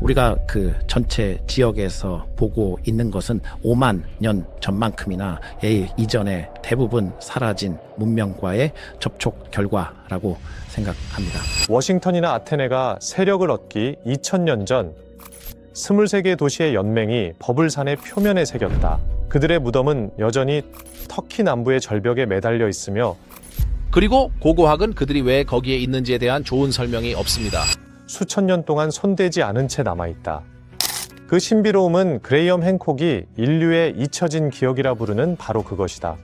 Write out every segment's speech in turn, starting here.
우리가 그 전체 지역에서 보고 있는 것은 5만 년 전만큼이나 예, 이전에 대부분 사라진 문명과의 접촉 결과라고 생각합니다. 워싱턴이나 아테네가 세력을 얻기 2000년 전 23개 도시의 연맹이 버블산의 표면에 새겼다. 그들의 무덤은 여전히 터키 남부의 절벽에 매달려 있으며 그리고 고고학은 그들이 왜 거기에 있는지에 대한 좋은 설명이 없습니다. 수천 년 동안 손대지 않은 채 남아있다. 그 신비로움은 그레이엄 행콕이 인류의 잊혀진 기억이라 부르는 바로 그것이다.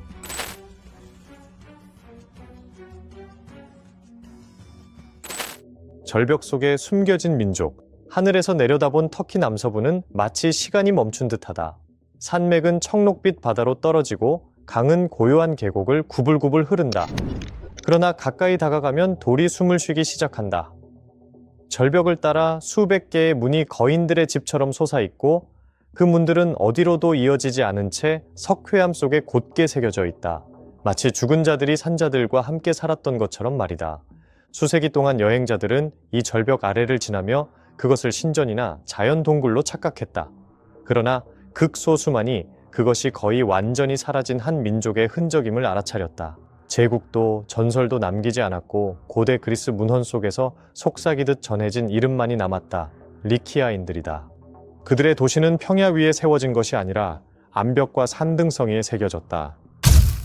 절벽 속에 숨겨진 민족. 하늘에서 내려다본 터키 남서부는 마치 시간이 멈춘 듯하다. 산맥은 청록빛 바다로 떨어지고 강은 고요한 계곡을 구불구불 흐른다. 그러나 가까이 다가가면 돌이 숨을 쉬기 시작한다. 절벽을 따라 수백 개의 문이 거인들의 집처럼 솟아있고 그 문들은 어디로도 이어지지 않은 채 석회암 속에 곧게 새겨져 있다. 마치 죽은 자들이 산 자들과 함께 살았던 것처럼 말이다. 수세기 동안 여행자들은 이 절벽 아래를 지나며 그것을 신전이나 자연 동굴로 착각했다. 그러나 극소수만이 그것이 거의 완전히 사라진 한 민족의 흔적임을 알아차렸다. 제국도 전설도 남기지 않았고 고대 그리스 문헌 속에서 속삭이듯 전해진 이름만이 남았다. 리키아인들이다. 그들의 도시는 평야 위에 세워진 것이 아니라 암벽과 산 등성이에 새겨졌다.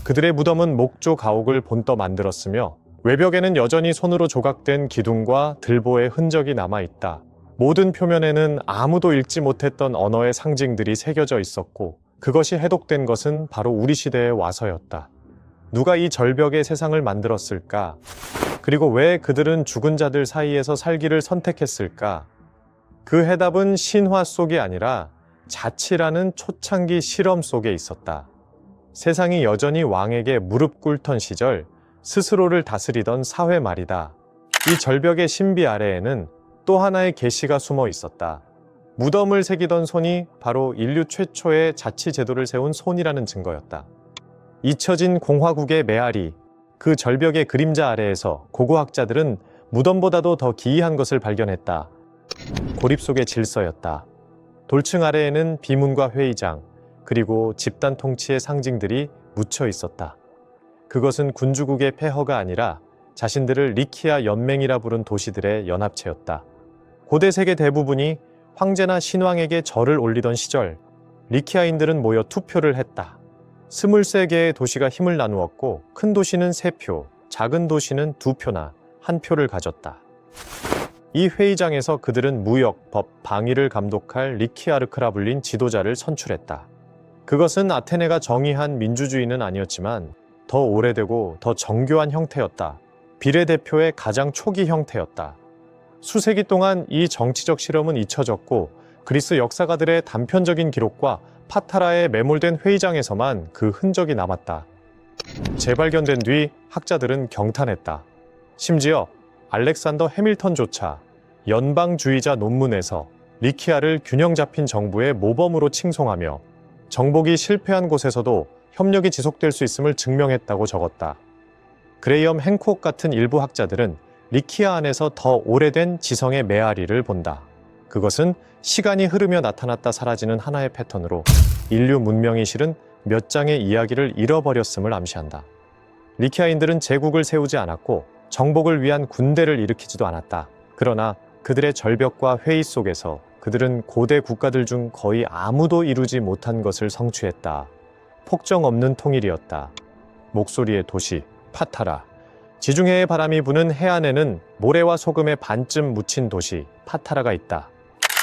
그들의 무덤은 목조 가옥을 본떠 만들었으며 외벽에는 여전히 손으로 조각된 기둥과 들보의 흔적이 남아 있다. 모든 표면에는 아무도 읽지 못했던 언어의 상징들이 새겨져 있었고 그것이 해독된 것은 바로 우리 시대에 와서였다. 누가 이 절벽의 세상을 만들었을까? 그리고 왜 그들은 죽은 자들 사이에서 살기를 선택했을까? 그 해답은 신화 속이 아니라 자치라는 초창기 실험 속에 있었다. 세상이 여전히 왕에게 무릎 꿇던 시절 스스로를 다스리던 사회 말이다. 이 절벽의 신비 아래에는 또 하나의 계시가 숨어 있었다. 무덤을 새기던 손이 바로 인류 최초의 자치 제도를 세운 손이라는 증거였다. 잊혀진 공화국의 메아리, 그 절벽의 그림자 아래에서 고고학자들은 무덤보다도 더 기이한 것을 발견했다. 고립 속의 질서였다. 돌층 아래에는 비문과 회의장, 그리고 집단 통치의 상징들이 묻혀 있었다. 그것은 군주국의 폐허가 아니라 자신들을 리키아 연맹이라 부른 도시들의 연합체였다. 고대 세계 대부분이 황제나 신왕에게 절을 올리던 시절, 리키아인들은 모여 투표를 했다. 23개의 도시가 힘을 나누었고 큰 도시는 3표, 작은 도시는 2표나 한 표를 가졌다. 이 회의장에서 그들은 무역, 법, 방위를 감독할 리키아르크라 불린 지도자를 선출했다. 그것은 아테네가 정의한 민주주의는 아니었지만 더 오래되고 더 정교한 형태였다. 비례대표의 가장 초기 형태였다. 수세기 동안 이 정치적 실험은 잊혀졌고 그리스 역사가들의 단편적인 기록과 파타라에 매몰된 회의장에서만 그 흔적이 남았다. 재발견된 뒤 학자들은 경탄했다. 심지어 알렉산더 해밀턴조차 연방주의자 논문에서 리키아를 균형 잡힌 정부의 모범으로 칭송하며 정복이 실패한 곳에서도 협력이 지속될 수 있음을 증명했다고 적었다. 그레이엄 행콕 같은 일부 학자들은 리키아 안에서 더 오래된 지성의 메아리를 본다. 그것은 시간이 흐르며 나타났다 사라지는 하나의 패턴으로 인류 문명이 실은 몇 장의 이야기를 잃어버렸음을 암시한다. 리키아인들은 제국을 세우지 않았고 정복을 위한 군대를 일으키지도 않았다. 그러나 그들의 절벽과 회의 속에서 그들은 고대 국가들 중 거의 아무도 이루지 못한 것을 성취했다. 폭정 없는 통일이었다. 목소리의 도시, 파타라. 지중해의 바람이 부는 해안에는 모래와 소금의 반쯤 묻힌 도시, 파타라가 있다.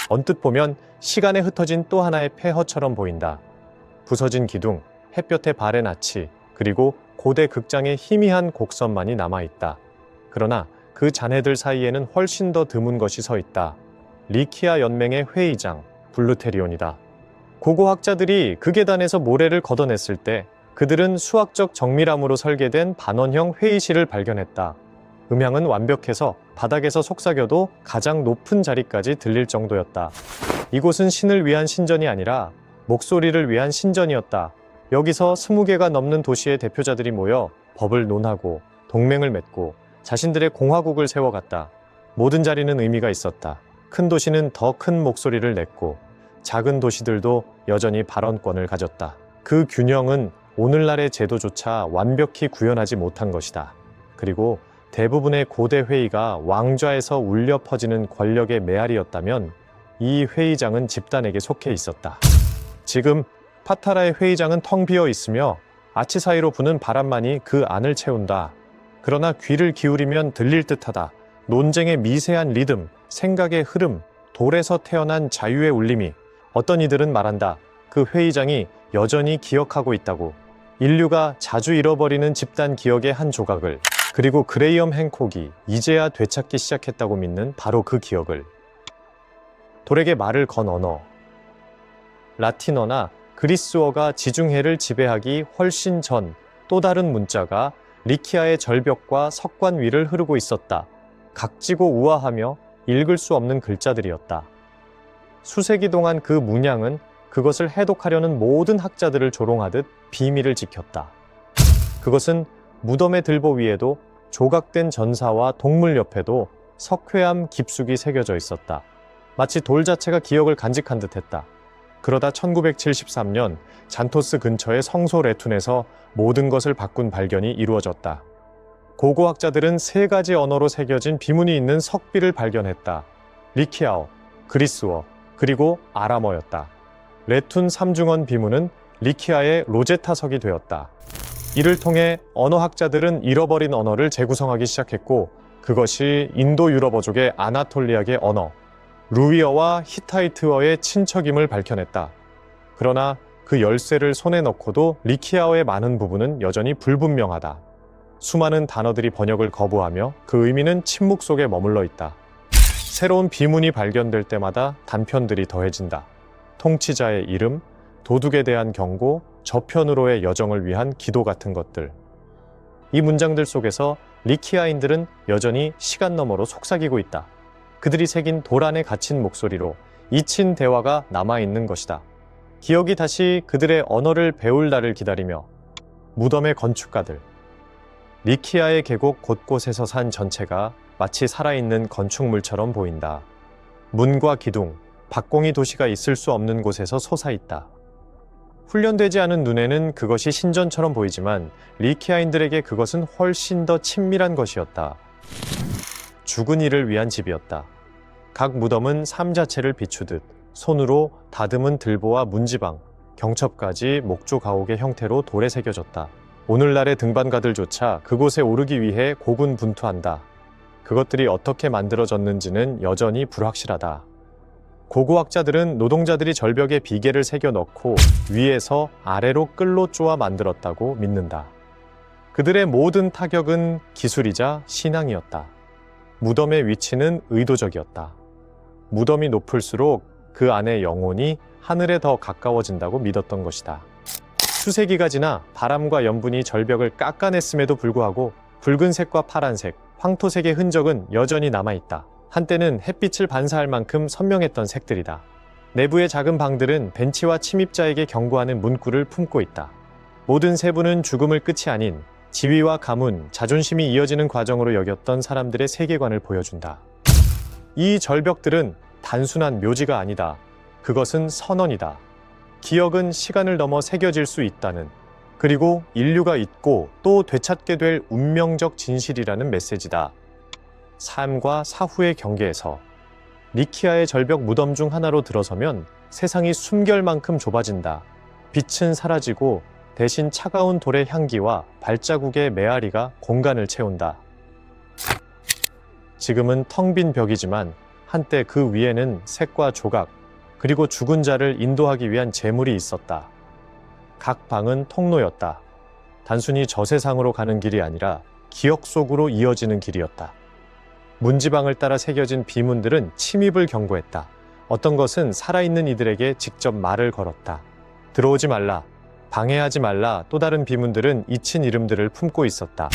언뜻 보면 시간에 흩어진 또 하나의 폐허처럼 보인다. 부서진 기둥, 햇볕의 발의 낯이, 그리고 고대 극장의 희미한 곡선만이 남아있다. 그러나 그 잔해들 사이에는 훨씬 더 드문 것이 서 있다. 리키아 연맹의 회의장, 블루테리온이다. 고고학자들이 그 계단에서 모래를 걷어냈을 때 그들은 수학적 정밀함으로 설계된 반원형 회의실을 발견했다. 음향은 완벽해서 바닥에서 속삭여도 가장 높은 자리까지 들릴 정도였다. 이곳은 신을 위한 신전이 아니라 목소리를 위한 신전이었다. 여기서 20개가 넘는 도시의 대표자들이 모여 법을 논하고 동맹을 맺고 자신들의 공화국을 세워갔다. 모든 자리는 의미가 있었다. 큰 도시는 더 큰 목소리를 냈고 작은 도시들도 여전히 발언권을 가졌다. 그 균형은 오늘날의 제도조차 완벽히 구현하지 못한 것이다. 그리고 대부분의 고대 회의가 왕좌에서 울려 퍼지는 권력의 메아리였다면 이 회의장은 집단에게 속해 있었다. 지금 파타라의 회의장은 텅 비어 있으며 아치 사이로 부는 바람만이 그 안을 채운다. 그러나 귀를 기울이면 들릴 듯하다. 논쟁의 미세한 리듬, 생각의 흐름, 돌에서 태어난 자유의 울림이 어떤 이들은 말한다. 그 회의장이 여전히 기억하고 있다고. 인류가 자주 잃어버리는 집단 기억의 한 조각을 그리고 그레이엄 행콕이 이제야 되찾기 시작했다고 믿는 바로 그 기억을. 돌에게 말을 건 언어. 라틴어나 그리스어가 지중해를 지배하기 훨씬 전 또 다른 문자가 리키아의 절벽과 석관 위를 흐르고 있었다. 각지고 우아하며 읽을 수 없는 글자들이었다. 수세기 동안 그 문양은 그것을 해독하려는 모든 학자들을 조롱하듯 비밀을 지켰다. 그것은 무덤의 들보 위에도 조각된 전사와 동물 옆에도 석회암 깊숙이 새겨져 있었다. 마치 돌 자체가 기억을 간직한 듯했다. 그러다 1973년 잔토스 근처의 성소 레툰에서 모든 것을 바꾼 발견이 이루어졌다. 고고학자들은 세 가지 언어로 새겨진 비문이 있는 석비를 발견했다. 리키아어, 그리스어, 그리고 아람어였다. 레툰 삼중언 비문은 리키아의 로제타석이 되었다. 이를 통해 언어학자들은 잃어버린 언어를 재구성하기 시작했고 그것이 인도 유럽어족의 아나톨리아계 언어, 루이어와 히타이트어의 친척임을 밝혀냈다. 그러나 그 열쇠를 손에 넣고도 리키아어의 많은 부분은 여전히 불분명하다. 수많은 단어들이 번역을 거부하며 그 의미는 침묵 속에 머물러 있다. 새로운 비문이 발견될 때마다 단편들이 더해진다. 통치자의 이름, 도둑에 대한 경고, 저편으로의 여정을 위한 기도 같은 것들. 이 문장들 속에서 리키아인들은 여전히 시간 너머로 속삭이고 있다. 그들이 새긴 돌 안에 갇힌 목소리로 잊힌 대화가 남아있는 것이다. 기억이 다시 그들의 언어를 배울 날을 기다리며 무덤의 건축가들, 리키아의 계곡 곳곳에서 산 전체가 마치 살아있는 건축물처럼 보인다. 문과 기둥, 박공이 도시가 있을 수 없는 곳에서 솟아있다. 훈련되지 않은 눈에는 그것이 신전처럼 보이지만 리키아인들에게 그것은 훨씬 더 친밀한 것이었다. 죽은 이를 위한 집이었다. 각 무덤은 삶 자체를 비추듯 손으로 다듬은 들보와 문지방, 경첩까지 목조 가옥의 형태로 돌에 새겨졌다. 오늘날의 등반가들조차 그곳에 오르기 위해 고군분투한다. 그것들이 어떻게 만들어졌는지는 여전히 불확실하다. 고고학자들은 노동자들이 절벽에 비계를 새겨 넣고 위에서 아래로 끌로 쪼아 만들었다고 믿는다. 그들의 모든 타격은 기술이자 신앙이었다. 무덤의 위치는 의도적이었다. 무덤이 높을수록 그 안의 영혼이 하늘에 더 가까워진다고 믿었던 것이다. 수세기가 지나 바람과 염분이 절벽을 깎아냈음에도 불구하고 붉은색과 파란색, 황토색의 흔적은 여전히 남아있다. 한때는 햇빛을 반사할 만큼 선명했던 색들이다. 내부의 작은 방들은 벤치와 침입자에게 경고하는 문구를 품고 있다. 모든 세부는 죽음을 끝이 아닌 지위와 가문, 자존심이 이어지는 과정으로 여겼던 사람들의 세계관을 보여준다. 이 절벽들은 단순한 묘지가 아니다. 그것은 선언이다. 기억은 시간을 넘어 새겨질 수 있다는, 그리고 인류가 잊고 또 되찾게 될 운명적 진실이라는 메시지다. 삶과 사후의 경계에서 니키아의 절벽 무덤 중 하나로 들어서면 세상이 숨결 만큼 좁아진다. 빛은 사라지고 대신 차가운 돌의 향기와 발자국의 메아리가 공간을 채운다. 지금은 텅 빈 벽이지만 한때 그 위에는 색과 조각, 그리고 죽은 자를 인도하기 위한 재물이 있었다. 각 방은 통로였다. 단순히 저 세상으로 가는 길이 아니라 기억 속으로 이어지는 길이었다. 문지방을 따라 새겨진 비문들은 침입을 경고했다. 어떤 것은 살아있는 이들에게 직접 말을 걸었다. 들어오지 말라. 방해하지 말라. 또 다른 비문들은 잊힌 이름들을 품고 있었다.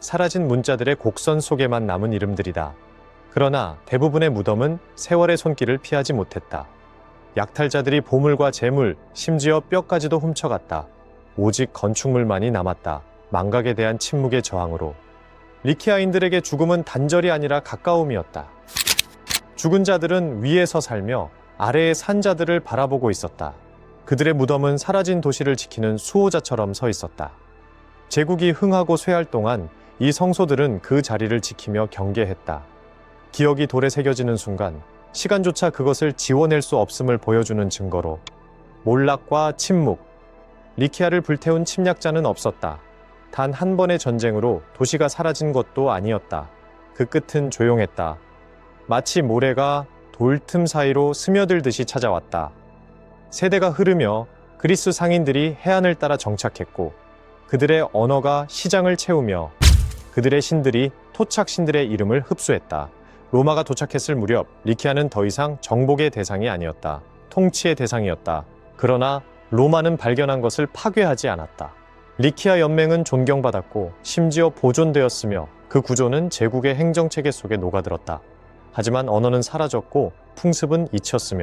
사라진 문자들의 곡선 속에만 남은 이름들이다. 그러나 대부분의 무덤은 세월의 손길을 피하지 못했다. 약탈자들이 보물과 재물, 심지어 뼈까지도 훔쳐갔다. 오직 건축물만이 남았다. 망각에 대한 침묵의 저항으로. 리키아인들에게 죽음은 단절이 아니라 가까움이었다. 죽은 자들은 위에서 살며 아래의 산 자들을 바라보고 있었다. 그들의 무덤은 사라진 도시를 지키는 수호자처럼 서 있었다. 제국이 흥하고 쇠할 동안 이 성소들은 그 자리를 지키며 경계했다. 기억이 돌에 새겨지는 순간 시간조차 그것을 지워낼 수 없음을 보여주는 증거로 몰락과 침묵, 리키아를 불태운 침략자는 없었다. 단 한 번의 전쟁으로 도시가 사라진 것도 아니었다. 그 끝은 조용했다. 마치 모래가 돌 틈 사이로 스며들듯이 찾아왔다. 세대가 흐르며 그리스 상인들이 해안을 따라 정착했고 그들의 언어가 시장을 채우며 그들의 신들이 토착 신들의 이름을 흡수했다. 로마가 도착했을 무렵 리키아는 더 이상 정복의 대상이 아니었다. 통치의 대상이었다. 그러나 로마는 발견한 것을 파괴하지 않았다. 리키아 연맹은 존경받았고 심지어 보존되었으며 그 구조는 제국의 행정체계 속에 녹아들었다. 하지만 언어는 사라졌고 풍습은 잊혔으며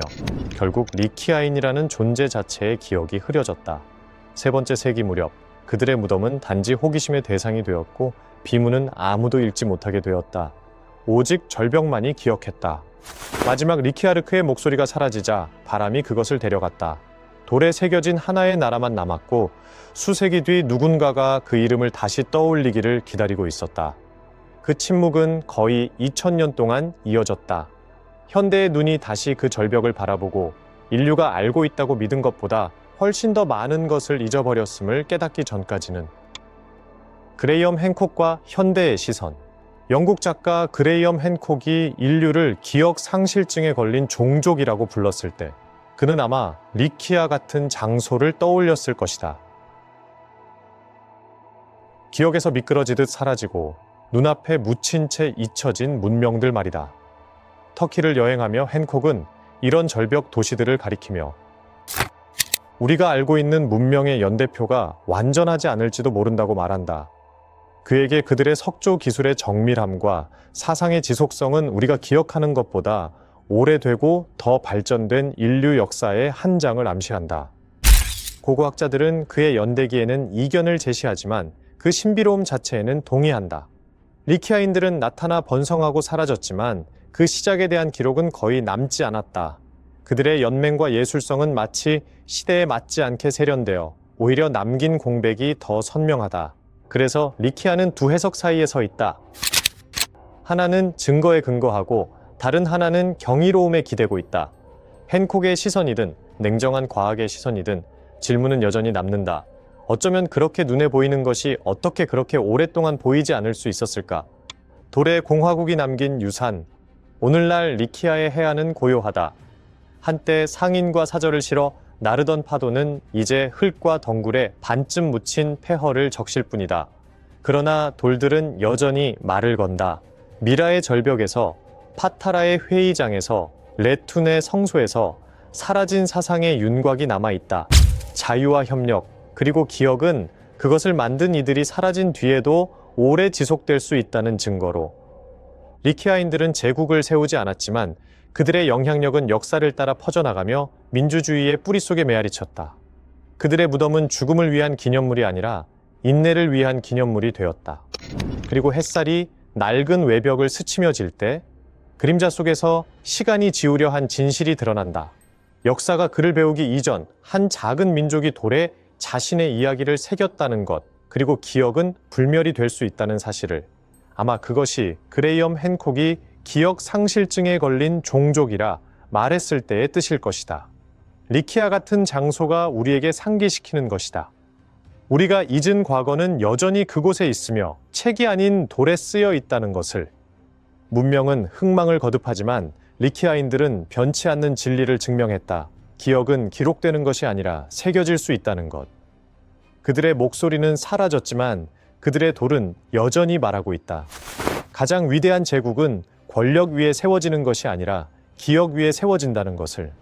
결국 리키아인이라는 존재 자체의 기억이 흐려졌다. 세 번째 세기 무렵 그들의 무덤은 단지 호기심의 대상이 되었고 비문은 아무도 읽지 못하게 되었다. 오직 절벽만이 기억했다. 마지막 리키아르크의 목소리가 사라지자 바람이 그것을 데려갔다. 돌에 새겨진 하나의 나라만 남았고 수세기 뒤 누군가가 그 이름을 다시 떠올리기를 기다리고 있었다. 그 침묵은 거의 2000년 동안 이어졌다. 현대의 눈이 다시 그 절벽을 바라보고 인류가 알고 있다고 믿은 것보다 훨씬 더 많은 것을 잊어버렸음을 깨닫기 전까지는 그레이엄 행콕과 현대의 시선 영국 작가 그레이엄 행콕이 인류를 기억 상실증에 걸린 종족이라고 불렀을 때 그는 아마 리키아 같은 장소를 떠올렸을 것이다. 기억에서 미끄러지듯 사라지고 눈앞에 묻힌 채 잊혀진 문명들 말이다. 터키를 여행하며 헨콕은 이런 절벽 도시들을 가리키며 우리가 알고 있는 문명의 연대표가 완전하지 않을지도 모른다고 말한다. 그에게 그들의 석조 기술의 정밀함과 사상의 지속성은 우리가 기억하는 것보다 오래되고 더 발전된 인류 역사의 한 장을 암시한다. 고고학자들은 그의 연대기에는 이견을 제시하지만 그 신비로움 자체에는 동의한다. 리키아인들은 나타나 번성하고 사라졌지만 그 시작에 대한 기록은 거의 남지 않았다. 그들의 연맹과 예술성은 마치 시대에 맞지 않게 세련되어 오히려 남긴 공백이 더 선명하다. 그래서 리키아는 두 해석 사이에 서 있다. 하나는 증거에 근거하고 다른 하나는 경이로움에 기대고 있다. 헨콕의 시선이든 냉정한 과학의 시선이든 질문은 여전히 남는다. 어쩌면 그렇게 눈에 보이는 것이 어떻게 그렇게 오랫동안 보이지 않을 수 있었을까? 돌의 공화국이 남긴 유산. 오늘날 리키아의 해안은 고요하다. 한때 상인과 사절을 실어 나르던 파도는 이제 흙과 덩굴에 반쯤 묻힌 폐허를 적실 뿐이다. 그러나 돌들은 여전히 말을 건다. 미라의 절벽에서 파타라의 회의장에서 레툰의 성소에서 사라진 사상의 윤곽이 남아 있다. 자유와 협력, 그리고 기억은 그것을 만든 이들이 사라진 뒤에도 오래 지속될 수 있다는 증거로 리키아인들은 제국을 세우지 않았지만 그들의 영향력은 역사를 따라 퍼져나가며 민주주의의 뿌리 속에 메아리쳤다. 그들의 무덤은 죽음을 위한 기념물이 아니라 인내를 위한 기념물이 되었다. 그리고 햇살이 낡은 외벽을 스치며 질 때 그림자 속에서 시간이 지우려 한 진실이 드러난다. 역사가 그를 배우기 이전 한 작은 민족이 돌에 자신의 이야기를 새겼다는 것, 그리고 기억은 불멸이 될 수 있다는 사실을 아마 그것이 그레이엄 헨콕이 기억 상실증에 걸린 종족이라 말했을 때의 뜻일 것이다. 리키아 같은 장소가 우리에게 상기시키는 것이다. 우리가 잊은 과거는 여전히 그곳에 있으며 책이 아닌 돌에 쓰여 있다는 것을 문명은 흥망을 거듭하지만 리키아인들은 변치 않는 진리를 증명했다. 기억은 기록되는 것이 아니라 새겨질 수 있다는 것. 그들의 목소리는 사라졌지만 그들의 돌은 여전히 말하고 있다. 가장 위대한 제국은 권력 위에 세워지는 것이 아니라 기억 위에 세워진다는 것을